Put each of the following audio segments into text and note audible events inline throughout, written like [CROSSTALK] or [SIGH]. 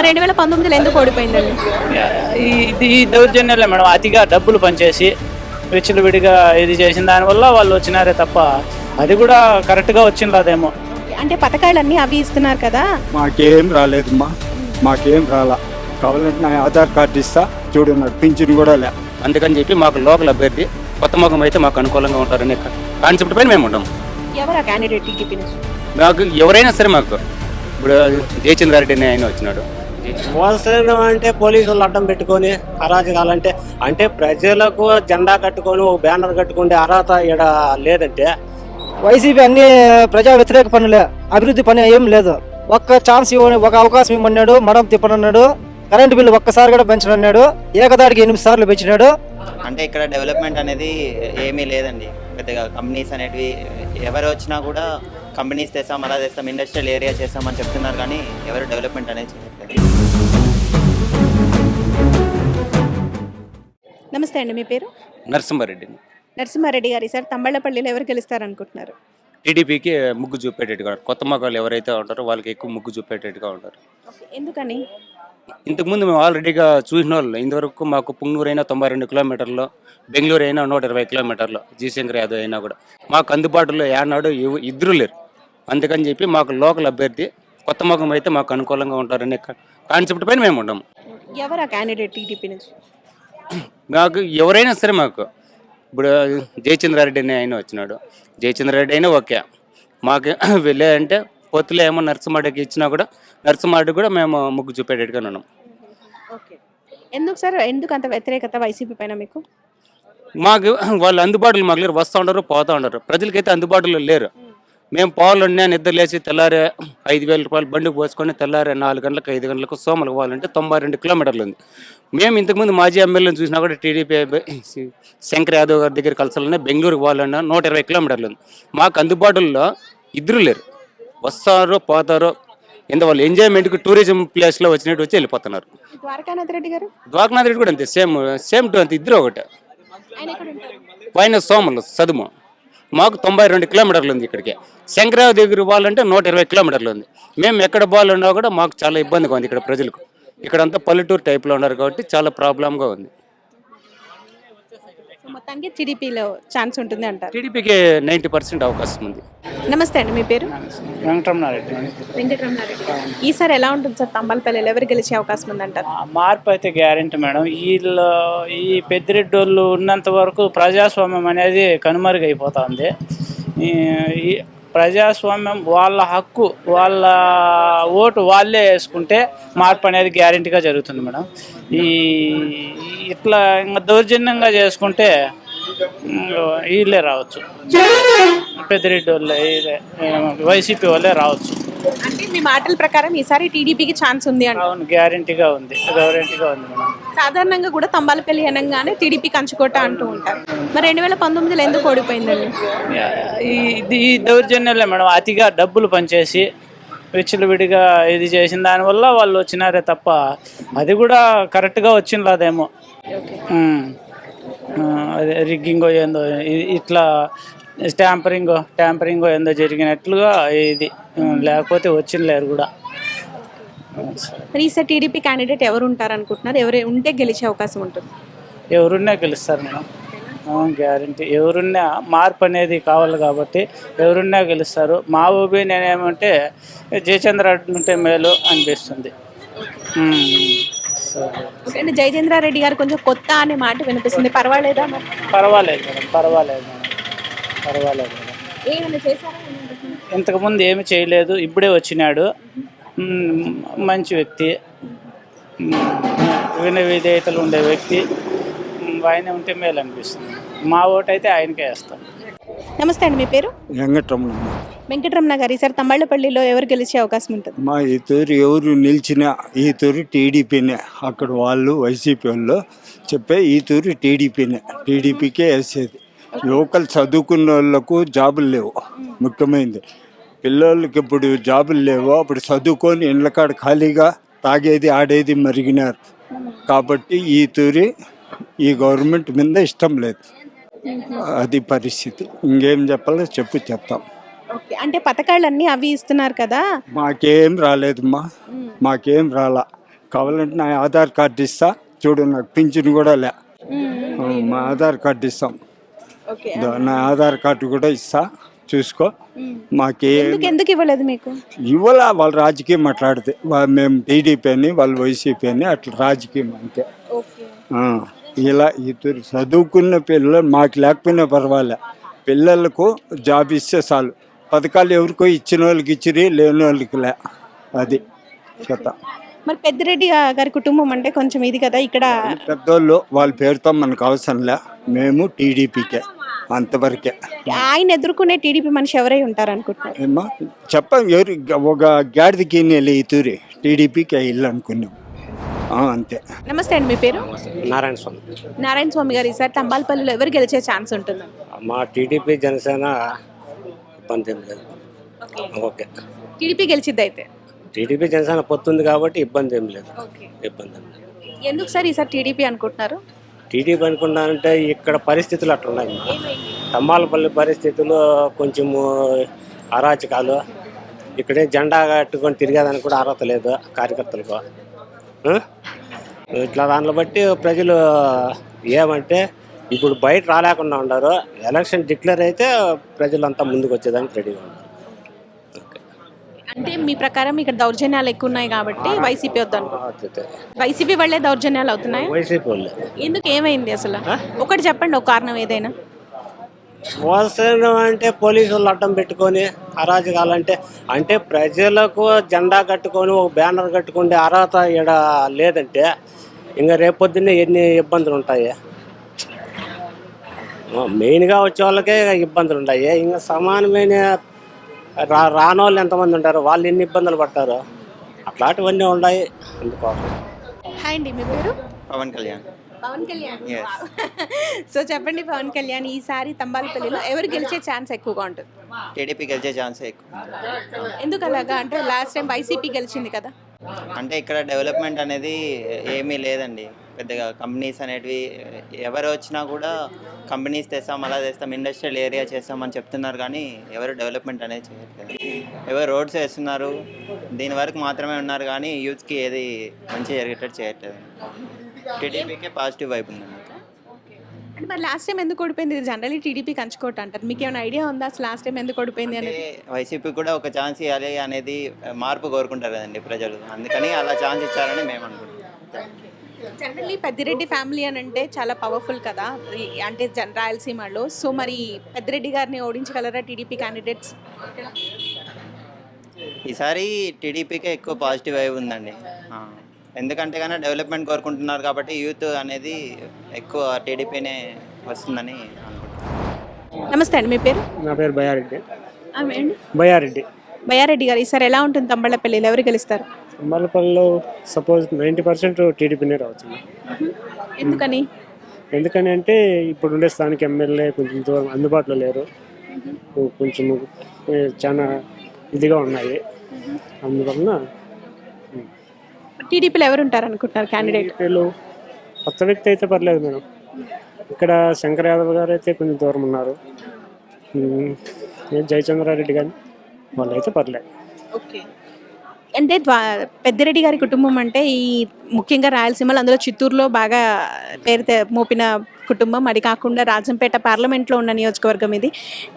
మరి రెండు వేల పంతొమ్మిదిలో ఎందుకు ఓడిపోయిందండి? ఈ- ఇది దౌర్జన్యాలే మేడం. అతిగా డబ్బులు పనిచేసి విచ్చలు విడిగా ఇది చేసిన దానివల్ల వాళ్ళు వచ్చినారే తప్ప అది కూడా కరెక్ట్గా వచ్చిండదేమో అంటే పథకాలన్నీ అవి ఇస్తున్నారు కదా? మాకేం రాలేదమ్మా మాకేం రాలా. కావాలంటే నా ఆధార్ కార్డు ఇస్తా. చూడు పింఛన్ కూడా లే. అందుకని చెప్పి మాకు లోకల్ అభ్యర్థి కొత్త ముఖం అయితే మాకు అనుకూలంగా ఉంటారనే కాన్సెప్ట్ పైన మేము ఉంటాం. ఎవరు క్యాండిడేట్ మాకు ఎవరైనా సరే మాకు. ఇప్పుడు జయచంద్రారెడ్డి అనే ఆయన వచ్చినాడు. మోసడం అంటే పోలీసులు అడ్డం పెట్టుకొని అరాజకాలంటే అంటే ప్రజలకు జెండా కట్టుకొని ఒక బ్యానర్ కట్టుకుంటే అర్హత ఇక్కడ లేదంటే? వైసీపీ అన్ని ప్రజా వ్యతిరేక పనులే అభివృద్ధి పని ఏం లేదు. ఒక్క ఛాన్స్ ఇవ్వని ఒక అవకాశం ఇవ్వమన్నాడు మడం తిప్పనన్నాడు కరెంటు బిల్లు ఒక్కసారి కూడా పెంచనన్నాడు ఏకదాటికి ఎనిమిది సార్లు పెంచినాడు. అంటే ఇక్కడ డెవలప్మెంట్ అనేది ఏమీ లేదండి. పెద్దగా కంపెనీస్ అనేటివి ఎవరు వచ్చినా కూడా కంపెనీస్ తెస్తాం అలా తెస్తాం ఇండస్ట్రియల్ ఏరియా చేస్తామని చెప్తున్నారు కానీ ఎవరు డెవలప్మెంట్ అనేది చేయట్లేదు. నమస్తే అండి మీ పేరు? నరసింహారెడ్డిని. నరసింహారెడ్డి గారు ఈసారి తంబళ్ళపల్లిలో ఎవరు గెలుస్తారు అనుకుంటున్నారు టీడీపీకి ముగ్గు చూపేటట్టుగా కొత్త మొక్కలు ఎవరైతే ఉంటారో వాళ్ళకి ఎక్కువ ముగ్గు చూపేటట్టుగా ఉంటారు. ఎందుకని? ఇంతకుముందు మేము ఆల్రెడీగా చూసిన వాళ్ళు. ఇంతవరకు మాకు పుంగనూరు అయినా తొంభై రెండు కిలోమీటర్లు బెంగళూరు అయినా నూట ఇరవై కిలోమీటర్లు జీశంకర్ యాదవ్ అయినా కూడా. మాకు అందుబాటులో ఏనాడు ఇద్దరు లేరు. అందుకని చెప్పి మాకు లోకల్ అభ్యర్థి కొత్త ముఖం అయితే మాకు అనుకూలంగా ఉంటారనే కాన్సెప్ట్ పైన మేము ఉంటాము ఎవరు ఆ క్యాండిడేట్ టీడీపీ నుంచి? మాకు ఎవరైనా సరే మాకు. ఇప్పుడు జయచంద్రారెడ్డి అనే ఆయన వచ్చినాడు. జయచంద్రారెడ్డి అయినా ఓకే. మాకు [COUGHS] వెళ్ళే అంటే పొత్తులో ఏమో నరసింహాడికి ఇచ్చినా కూడా నరసింహాడికి కూడా మేము ముగ్గు చూపేటట్టుగా ఉన్నాం. ఓకే. ఎందుకు సార్? ఎందుకు అంత వ్యతిరేకత వైసీపీ పైన మీకు? మాకు [COUGHS] వాళ్ళు అందుబాటులో మాకు లేరు. వస్తూ ఉండరు పోతూ ఉండరు. ప్రజలకైతే అందుబాటులో లేరు. మేము పోవాలన్నా నిద్ర లేచి తెల్లారే ఐదు వేల రూపాయలు బండికి పోసుకొని తెల్లారే నాలుగు గంటలకు ఐదు గంటలకు సోమలకు పోవాలంటే తొంభై రెండు కిలోమీటర్లు ఉంది. మేము ఇంతకుముందు మాజీ ఎమ్మెల్యేని చూసినా కూడా టీడీపీ శంకర్ యాదవ్ గారి దగ్గర కలసాలన్నా బెంగళూరుకు పోవాలన్నా నూట ఇరవై కిలోమీటర్లు ఉంది. మాకు అందుబాటులో ఇద్దరు లేరు. వస్తారు పోతారు ఇంత వాళ్ళు ఎంజాయ్మెంట్కి టూరిజం ప్లేస్లో వచ్చినట్టు వచ్చి వెళ్ళిపోతున్నారు. ద్వారకానాథ్ రెడ్డి గారు? ద్వారకనాథ్ రెడ్డి కూడా అంతే సేమ్ సేమ్ టు అంతే ఇద్దరు ఒకటే. పైన సోమలు చదుము మాకు తొంభై రెండు కిలోమీటర్లు ఉంది ఇక్కడికి. శంకరావు దగ్గర పోవాలంటే నూట ఇరవై కిలోమీటర్లు ఉంది. మేము ఎక్కడ పోవాలన్నా కూడా మాకు చాలా ఇబ్బందిగా ఉంది ఇక్కడ ప్రజలకు. ఇక్కడంతా పల్లెటూరు టైప్లో ఉన్నారు కాబట్టి చాలా ప్రాబ్లంగా ఉంది. మొత్తానికి టీడీపీలో ఛాన్స్ ఉంటుంది అంటారు టీడీపీకి నైంటీ పర్సెంట్ అవకాశం ఉంది. నమస్తే అండి మీ పేరు? వెంకటరమణారెడ్డి. వెంకటరమణారెడ్డి. ఈసారి ఎలా ఉంటుంది సార్ తంబలపల్లిలో ఎవరు గెలిచే అవకాశం ఉందంటారు? మార్పు అయితే గ్యారెంటీ మేడం. వీళ్ళు ఈ పెద్దిరెడ్డి వాళ్ళు ఉన్నంత వరకు ప్రజాస్వామ్యం అనేది కనుమరుగైపోతుంది. ఈ ప్రజాస్వామ్యం వాళ్ళ హక్కు వాళ్ళ ఓటు వాళ్ళే వేసుకుంటే మార్పు అనేది గ్యారెంటీగా జరుగుతుంది మేడం. ఈ ఇట్లా ఇంకా దౌర్జన్యంగా చేసుకుంటే వీళ్ళే రావచ్చు. పెద్దిరెడ్డి వాళ్ళే వైసీపీ వాళ్ళే రావచ్చు. అంటే మీ మాటల ప్రకారం ఈసారి టీడీపీకి ఛాన్స్ ఉంది అంట. అవును గ్యారెంటీగా ఉంది గ్యారెంటీగా ఉంది సాధారణంగా కూడా తంబాలపల్లి అనగానే టీడీపీ కంచుకోట అంటూ ఉంటారు. మరి రెండు వేల పంతొమ్మిదిలో ఎందుకు ఓడిపోయిందండి? ఈ- ఇది ఈ దౌర్జన్యాలే మేడం అతిగా డబ్బులు పనిచేసి విచ్చలు విడిగా ఇది చేసిన దానివల్ల వాళ్ళు వచ్చినారే తప్ప అది కూడా కరెక్ట్గా వచ్చిండదేమో ఉమ్. అదే రిగ్గింగో ఏందో ఇట్లా ట్యాంపరింగో ట్యాంపరింగో ఏందో జరిగినట్లుగా ఇది. లేకపోతే వచ్చిండలేరు కూడా. మరి ఈసారి టీడీపీ క్యాండిడేట్ ఎవరు ఉంటారు అనుకుంటున్నారు ఎవరు ఉంటే గెలిచే అవకాశం ఉంటుంది. ఎవరున్నా గెలుస్తారు మేడం. గ్యారంటీ. ఎవరున్నా మార్పు అనేది కావాలి కాబట్టి ఎవరున్నా గెలుస్తారు. మా ఒపీనియన్ ఏమంటే జయచంద్ర ఉంటే మేలు అనిపిస్తుంది. అంటే జయచంద్రారెడ్డి గారు కొంచెం కొత్త అనే మాట వినిపిస్తుంది. పర్వాలేదా పర్వాలేదు మేడం పర్వాలేదు మేడం పర్వాలేదు మేడం. ఏమైనా చేశారా? ఏమనుకుంటున్నారు? ఇంతకుముందు ఏమి చేయలేదు ఇప్పుడే వచ్చినాడు. మంచి వ్యక్తి. వినయ విధేయతలు ఉండే వ్యక్తి. ఆయన ఉంటే మేలు అనిపిస్తుంది. మా ఓటు అయితే ఆయనకే వేస్తాం. నమస్తే అండి మీ పేరు? వెంకటరమణ వెంకటరమణ గారు. ఈసారి తమ్మళ్ళపల్లిలో ఎవరు గెలిచే అవకాశం ఉంటుంది? మా ఈ తూరి ఎవరు నిలిచినా ఈ తూరి టీడీపీనే. అక్కడ వాళ్ళు వైసీపీ వాళ్ళు చెప్పే ఈ తూరి టీడీపీనే. టీడీపీకే వేసేది. లోకల్ చదువుకున్న వాళ్ళకు జాబులు లేవు. ముఖ్యమైనది పిల్లలకి ఇప్పుడు జాబులు లేవు అప్పుడు చదువుకొని ఇండ్లకాడ ఖాళీగా తాగేది ఆడేది మరిగినారు. కాబట్టి ఈ తూరి ఈ గవర్నమెంట్ మీద ఇష్టం లేదు. అది పరిస్థితి. ఇంకేం చెప్పాలో చెప్పు చెప్తాం. ఓకే. అంటే పథకాలన్నీ అవి ఇస్తున్నారు కదా? మాకేం రాలేదమ్మా. మాకేం రాలా. కావాలంటే నా ఆధార్ కార్డు ఇస్తా. చూడు నాకు పింఛన్ కూడా లే. మా ఆధార్ కార్డు ఇస్తాం. ఓకే. నా ఆధార్ కార్డు కూడా ఇస్తా. చూసుకో. మాకే ఎందుకు ఎందుకు ఇవ్వలేదు మీకు? ఇవాళ వాళ్ళు రాజకీయం మాట్లాడితే. వా- మేము టీడీపీ అని వాళ్ళు వైసీపీ అని అట్లా రాజకీయం అంతే. ఓకే. ఆ, ఇలా ఇద్దరు చదువుకున్న పిల్లలు మాకు లేకపోయినా పర్వాలే. పిల్లలకు జాబ్ ఇస్తే చాలు. పథకాలు ఎవరికో ఇచ్చిన వాళ్ళకి ఇచ్చిరి లేని వాళ్ళకి లే. అది కథ మరి పెద్దిరెడ్డి గారి కుటుంబం అంటే కొంచెం ఇది కదా ఇక్కడ పెద్దోళ్ళు వాళ్ళ పేరుతో మనకు అవసరం లే. మేము టీడీపీకే అంతవరకే. ఆయన ఎదుర్కొనే టీడీపీ మనిషి ఎవరై ఉంటారు అనుకుంటున్నారు? ఏమ్మా? చెప్పం ఎవరు? ఒక గాడిదకి వెళ్ళి ఇతూరి. టీడీపీకి ఇల్లు అనుకున్నాం. అంతే. నమస్తే అండి మీ పేరు? నారాయణ స్వామి. నారాయణ స్వామి గారు ఈసారి తంబాలపల్లిలో ఎవరు గెలిచే ఛాన్స్ ఉంటుంది? మా టీడీపీ జనసేన ఇబ్బంది ఏం లేదు. ఓకే. టీడీపీ గెలిచిద్ది అయితే? టీడీపీ జనసేన పొత్తుంది కాబట్టి ఇబ్బంది ఏం లేదు. ఓకే. ఇబ్బంది ఏం లేదు. ఎందుకు సార్ ఈసారి టీడీపీ అనుకుంటున్నారు? టీడీపీ అనుకున్నానంటే ఇక్కడ పరిస్థితులు అట్లున్నాయి. మా. తమ్మాలపల్లి పరిస్థితులు కొంచెము అరాచకాలు. ఇక్కడే జెండా కట్టుకొని తిరిగేదానికి కూడా అర్హత లేదు కార్యకర్తలకు? ఇట్లా దానిలో బట్టి ప్రజలు ఏమంటే ఇప్పుడు బయట రాలేకుండా ఉన్నారు. ఎలక్షన్ డిక్లేర్ అయితే ప్రజలంతా ముందుకు వచ్చేదానికి రెడీగా ఉన్నారు. అంటే మీ ప్రకారం ఇక్కడ దౌర్జన్యాలు ఎక్కువ ఉన్నాయి కాబట్టి వైసీపీ వద్దు. వైసీపీ వాళ్ళే దౌర్జన్యాలు అవుతున్నాయి? వైసీపీ వాళ్ళు ఎందుకు ఏమైంది అసలు? ఒకటి చెప్పండి ఒక కారణం ఏదైనా. మోసం అంటే పోలీసు వాళ్ళు అడ్డం పెట్టుకొని అరాజకాలు అంటే అంటే ప్రజలకు జెండా కట్టుకొని ఒక బ్యానర్ కట్టుకుంటే అర్హత ఇక్కడ లేదంటే ఇంకా రేపొద్దున్నే ఎన్ని ఇబ్బందులు ఉంటాయి? మెయిన్గా వచ్చే వాళ్ళకే ఇబ్బందులు ఉన్నాయి ఇంకా సమానమైన రా రానోళ్ళు ఎంతమంది ఉంటారు? వాళ్ళు ఎన్ని ఇబ్బందులు పడతారు? అట్లాంటివన్నీ ఉన్నాయి అందుకోసం. హాయ్ అండి మీ పేరు? పవన్ కళ్యాణ్. పవన్ కళ్యాణ్. సో [LAUGHS] చెప్పండి పవన్ కళ్యాణ్ ఈసారి తంబాలపల్లిలో ఎవరు గెలిచే ఛాన్స్ ఎక్కువగా ఉంటుంది? టీడీపీ గెలిచే ఛాన్సే ఎక్కువ. ఎందుకు అలాగా? అంటే లాస్ట్ టైం వైసీపీ గెలిచింది కదా. అంటే ఇక్కడ డెవలప్మెంట్ అనేది ఏమీ లేదండి. పెద్దగా కంపెనీస్ అనేటివి ఎవరు వచ్చినా కూడా కంపెనీస్ తెస్తాం అలా తెస్తాం ఇండస్ట్రియల్ ఏరియా చేస్తామని చెప్తున్నారు కానీ ఎవరు డెవలప్మెంట్ అనేది చేయట్లేదు. ఎవరు రోడ్స్ వేస్తున్నారు దీని వరకు మాత్రమే ఉన్నారు కానీ యూత్కి ఏది మంచి జరిగేటట్టు చేయట్లేదు. టీడీపీకే పాజిటివ్ వైపు ఉందండి అంటే మరి లాస్ట్ టైం ఎందుకు ఓడిపోయింది? జనరల్లీ టీడీపీ కంచుకోట అంటారు. మీకు ఏమైనా ఐడియా ఉందా? అసలు లాస్ట్ టైం ఎందుకు ఓడిపోయింది అనేది? వైసీపీ కూడా ఒక ఛాన్స్ ఇవ్వాలి అనేది మార్పు కోరుకుంటారు కదండి ప్రజలు. అందుకని అలా ఛాన్స్ ఇచ్చారని మేము అనుకుంటున్నాం. జనరల్లీ పెద్దిరెడ్డి ఫ్యామిలీ అని అంటే చాలా పవర్ఫుల్ కదా. అంటే జన్ రాయలసీమలో. సో మరి పెద్దిరెడ్డి గారిని ఓడించగలరా టీడీపీ క్యాండిడేట్స్ ఈసారి టీడీపీకే ఎక్కువ పాజిటివ్ అయి ఉందండి. ఎందుకంటే కానీ డెవలప్మెంట్ కోరుకుంటున్నారు కాబట్టి యూత్ అనేది ఎక్కువ టీడీపీనే వస్తుందని అనుకుంటున్నాను. నమస్తే అండి మీ పేరు? నా పేరు బయారెడ్డి. బయారెడ్డి. బయ్యారెడ్డి గారు ఈసారి ఎలా ఉంటుంది తంబళ్ళపల్లిలో ఎవరు గెలుస్తారు? అంబర్లపల్లిలో సపోజ్ నైంటీ పర్సెంట్ టీడీపీనే రావచ్చు. ఎందుకని? ఎందుకని అంటే ఇప్పుడు ఉండే స్థానిక ఎమ్మెల్యే కొంచెం దూరం అందుబాటులో లేరు. కొంచెం చాలా ఇదిగా ఉన్నాయి. అందువలన టీడీపీలో ఎవరు ఉంటారు అనుకుంటున్నారు క్యాండిడేట్ వీళ్ళు కొత్త వ్యక్తి అయితే పర్లేదు మేడం. ఇక్కడ శంకర్ యాదవ్ గారు అయితే కొంచెం దూరం ఉన్నారు. ఉమ్, ఏ జయచంద్రారెడ్డి కానీ వాళ్ళు అయితే పర్లేదు. ఓకే. అంటే ద్వా పెద్దిరెడ్డి గారి కుటుంబం అంటే ఈ ముఖ్యంగా రాయలసీమలో అందులో చిత్తూరులో బాగా పేరు తె- మోపిన కుటుంబం. అది కాకుండా రాజంపేట పార్లమెంట్లో ఉన్న నియోజకవర్గం ఇది.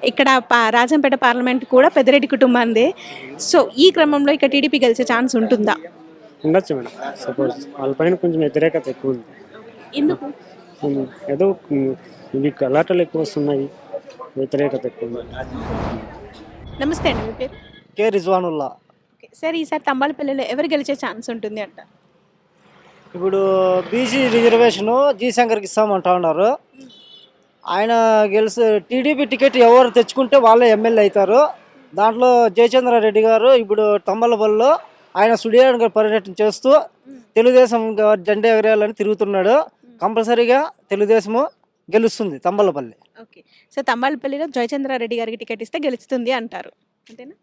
ఇక్కడ పా- రాజంపేట పార్లమెంట్ కూడా పెద్దిరెడ్డి కుటుంబాందే సో ఈ క్రమంలో ఇక్కడ టీడీపీ గెలిచే ఛాన్స్ ఉంటుందా? ఉండొచ్చు మేడం. సపోజ్ వాళ్ళపైన కొంచెం వ్యతిరేకత ఎక్కువ ఉంది. ఎందుకు? ఏదో ఇవి గలాటలు ఎక్కువ వస్తున్నాయి. వ్యతిరేకత ఎక్కువ ఉంది. నమస్తే అండి మీ పేరు? కే రిజ్వానుల్లా. ఓకే సార్ ఈసారి తంబాలపల్లిలో ఎవరు గెలిచే ఛాన్స్ ఉంటుంది అంట? ఇప్పుడు బీసీ రిజర్వేషన్ జీ శంకర్కి ఇస్తామంటా ఉన్నారు. ఆయన గెలిచి టీడీపీ టికెట్ ఎవరు తెచ్చుకుంటే వాళ్ళే ఎమ్మెల్యే అవుతారు. దాంట్లో జయచంద్రారెడ్డి గారు ఇప్పుడు తమ్మలపల్లిలో ఆయన సుడియాడు పర్యటన చేస్తూ తెలుగుదేశం జెండా ఎగరేయాలని తిరుగుతున్నాడు. కంపల్సరీగా తెలుగుదేశము గెలుస్తుంది తంబలపల్లి. ఓకే. సో తంబాలపల్లిలో జయచంద్రారెడ్డి గారికి టికెట్ ఇస్తే గెలుస్తుంది అంటారు. అంతేనా?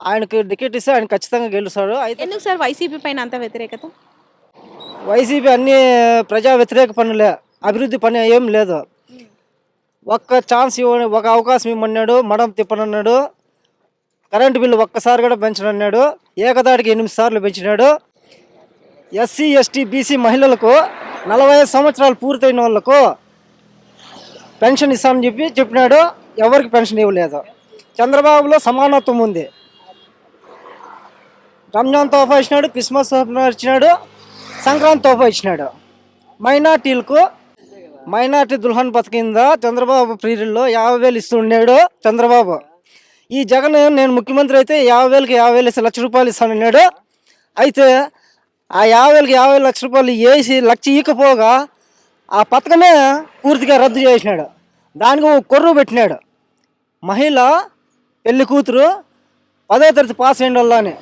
ఆయనకు టికెట్ ఇస్తే ఆయన ఖచ్చితంగా గెలుస్తాడు. అయితే ఎందుకు సార్ వైసీపీ పైన అంత వ్యతిరేకత? వైసీపీ అన్ని ప్రజా వ్యతిరేక పనులే అభివృద్ధి పని ఏం లేదు. ఒక్క ఛాన్స్ ఇవ్వని ఒక అవకాశం ఇమ్మన్నాడు మడం తిప్పనన్నాడు. కరెంటు బిల్లు ఒక్కసారి కూడా పెంచనన్నాడు ఏకదాటికి ఎనిమిది సార్లు పెంచినాడు. ఎస్సీ ఎస్టీ బీసీ మహిళలకు నలభై సంవత్సరాలు పూర్తయిన వాళ్ళకు పెన్షన్ ఇస్తామని చెప్పి చెప్పినాడు. ఎవరికి పెన్షన్ ఇవ్వలేదు. చంద్రబాబులో సమానత్వం ఉంది. రంజాన్ తోఫా ఇచ్చినాడు క్రిస్మస్ తోఫా ఇచ్చినాడు సంక్రాంతి తోఫా ఇచ్చినాడు. మైనార్టీలకు మైనార్టీ దుల్హన్ పథకం కింద చంద్రబాబు ప్రీరియడ్లో యాభై వేలు ఇస్తుండేడు చంద్రబాబు. ఈ జగన్ నేను ముఖ్యమంత్రి అయితే యాభై వేలకి యాభై వేలు లక్ష రూపాయలు ఇస్తానన్నాడు అయితే ఆ యాభై వేలకి యాభై లక్ష రూపాయలు వేసి లక్ష ఇకపోగా ఆ పథకమే పూర్తిగా రద్దు చేసినాడు. దానికి ఒక కొర్రు పెట్టినాడు. మహిళ పెళ్ళి కూతురు పదో తరగతి పాస్ అయిన వాళ్ళని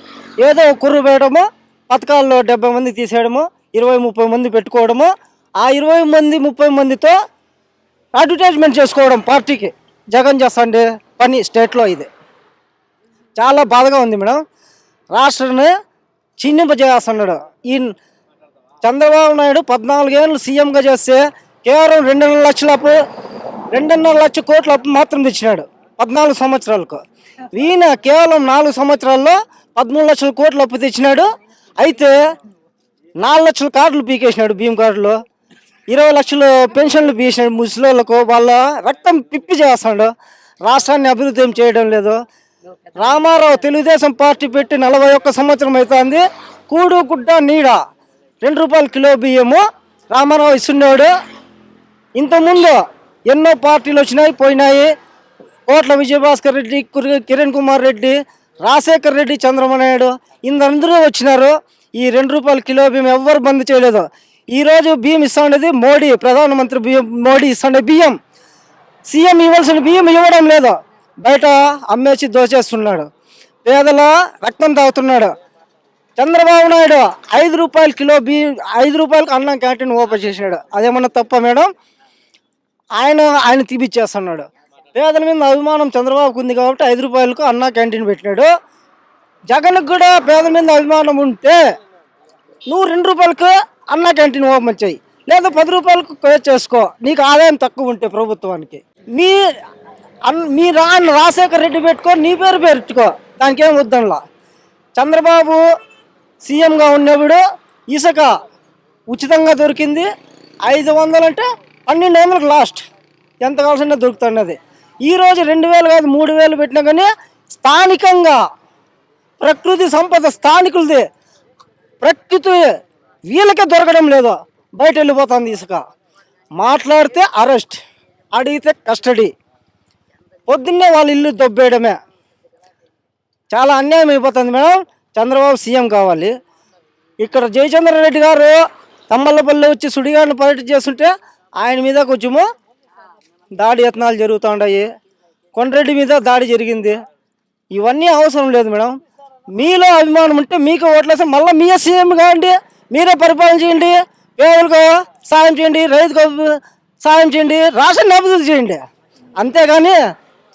ఏదో ఒక కుర్రు పెట్టడము పథకాల్లో డెబ్బై మంది తీసేయడము ఇరవై ముప్పై మంది పెట్టుకోవడము ఆ ఇరవై మంది ముప్పై మందితో అడ్వర్టైజ్మెంట్ చేసుకోవడం పార్టీకి. జగన్ చేస్తాండే పని స్టేట్లో ఇది. చాలా బాధగా ఉంది మేడం. రాష్ట్రాన్ని చిన్నింపజేస్తున్నాడు ఈ చంద్రబాబు నాయుడు పద్నాలుగేళ్ళు సీఎంగా చేస్తే కేవలం రెండున్నర లక్షల అప్పు రెండున్నర లక్ష కోట్ల అప్పు మాత్రం తెచ్చినాడు పద్నాలుగు సంవత్సరాలకు. ఈయన కేవలం నాలుగు సంవత్సరాల్లో పదమూడు లక్షల కోట్ల అప్పు తెచ్చినాడు. అయితే నాలుగు లక్షల కార్డులు పీకేసినాడు భీమ్ కార్డులు. ఇరవై లక్షలు పెన్షన్లు పీసినాడు ముసలిళ్ళకు వాళ్ళ రక్తం పిప్పి చేస్తాడు రాష్ట్రాన్ని అభివృద్ధి ఏం చేయడం లేదు. రామారావు తెలుగుదేశం పార్టీ పెట్టి నలభై ఒక్క సంవత్సరం అవుతుంది. కూడు గుడ్డ నీడ. రెండు రూపాయల కిలో బియ్యము. రామారావు ఇస్తున్నాడు. ఇంతకుముందు ఎన్నో పార్టీలు వచ్చినాయి పోయినాయి. కోట్ల విజయభాస్కర్ రెడ్డి కిరణ్ కుమార్ రెడ్డి రాజశేఖర్ రెడ్డి చంద్రబాబు నాయుడు ఇందరందరూ వచ్చినారు. ఈ రెండు రూపాయల కిలో బియ్యం ఎవ్వరు బంద్ చేయలేదు. ఈరోజు బియ్యం ఇస్తుండేది మోడీ ప్రధానమంత్రి బియ్యం మోడీ ఇస్తుండే బియ్యం. సీఎం ఇవ్వాల్సిన బియ్యం ఇవ్వడం లేదు. బయట అమ్మేసి దోచేస్తున్నాడు. పేదల రక్తం తాగుతున్నాడు. చంద్రబాబు నాయుడు ఐదు రూపాయల కిలో బీ ఐదు రూపాయలకు అన్నం క్యాంటీన్ ఓపెన్ చేసినాడు అదేమన్నా తప్ప మేడం? ఆయన ఆయన తీపిచ్చేస్తున్నాడు. పేదల మీద అభిమానం చంద్రబాబుకు ఉంది కాబట్టి ఐదు రూపాయలకు అన్న క్యాంటీన్ పెట్టినాడు. జగన్కి కూడా పేదల మీద అభిమానం ఉంటే నువ్వు రెండు రూపాయలకు అన్న క్యాంటీన్ ఓపెన్ చేయి. లేదా పది రూపాయలకు పే చేసుకో. నీకు ఆదాయం తక్కువ ఉంటే ప్రభుత్వానికి. మీ అన్ మీ రా రాజశేఖర్ రెడ్డి పెట్టుకో నీ పేరు పెట్టుకో. దానికి ఏం వద్దంలా. చంద్రబాబు సీఎంగా ఉన్నప్పుడు ఇసుక ఉచితంగా దొరికింది. ఐదు వందలు అంటే పన్నెండు వందలకు లాస్ట్. ఎంత కావాల్సిన దొరుకుతున్నది. ఈరోజు రెండు వేలు కాదు మూడు వేలు పెట్టినా కానీ స్థానికంగా ప్రకృతి సంపద స్థానికులది. ప్రకృతి వీళ్ళకే దొరకడం లేదు. బయట వెళ్ళిపోతుంది ఇసుక. మాట్లాడితే అరెస్ట్ అడిగితే కస్టడీ. పొద్దున్నే వాళ్ళ ఇల్లు దొబ్బేయడమే. చాలా అన్యాయం అయిపోతుంది మేడం. చంద్రబాబు సీఎం కావాలి. ఇక్కడ జయచంద్ర రెడ్డి గారు తమ్మల్లపల్లి వచ్చి సుడిగాడిని పర్యటన చేస్తుంటే ఆయన మీద కొంచెము దాడి యత్నాలు జరుగుతుంటాయి కొండరెడ్డి మీద దాడి జరిగింది. ఇవన్నీ అవసరం లేదు మేడం. మీలో అభిమానం ఉంటే మీకు ఓట్లేస్తే మళ్ళీ మీరే సీఎం కావండి మీరే పరిపాలన చేయండి పేదలకు సాయం చేయండి రైతుకు సాయం చేయండి రాష్ట్రాన్ని అభివృద్ధి చేయండి. అంతేగాని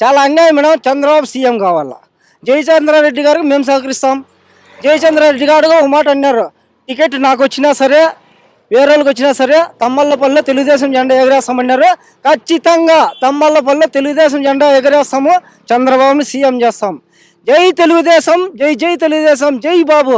చాలా అన్యాయం మేడం. చంద్రబాబు సీఎం కావాలా? జయచంద్రారెడ్డి గారికి మేము సహకరిస్తాం. జయచంద్రారెడ్డి గారు ఒక మాట అన్నారు. టికెట్ నాకు వచ్చినా సరే వేరే వాళ్ళకి వచ్చినా సరే తమ్మల్లపల్లిలో తెలుగుదేశం జెండా ఎగరేస్తామన్నారు ఖచ్చితంగా తమ్మల్లపల్లిలో తెలుగుదేశం జెండా ఎగరేస్తాము. చంద్రబాబుని సీఎం చేస్తాం. జై తెలుగుదేశం జై జై తెలుగుదేశం జై బాబు.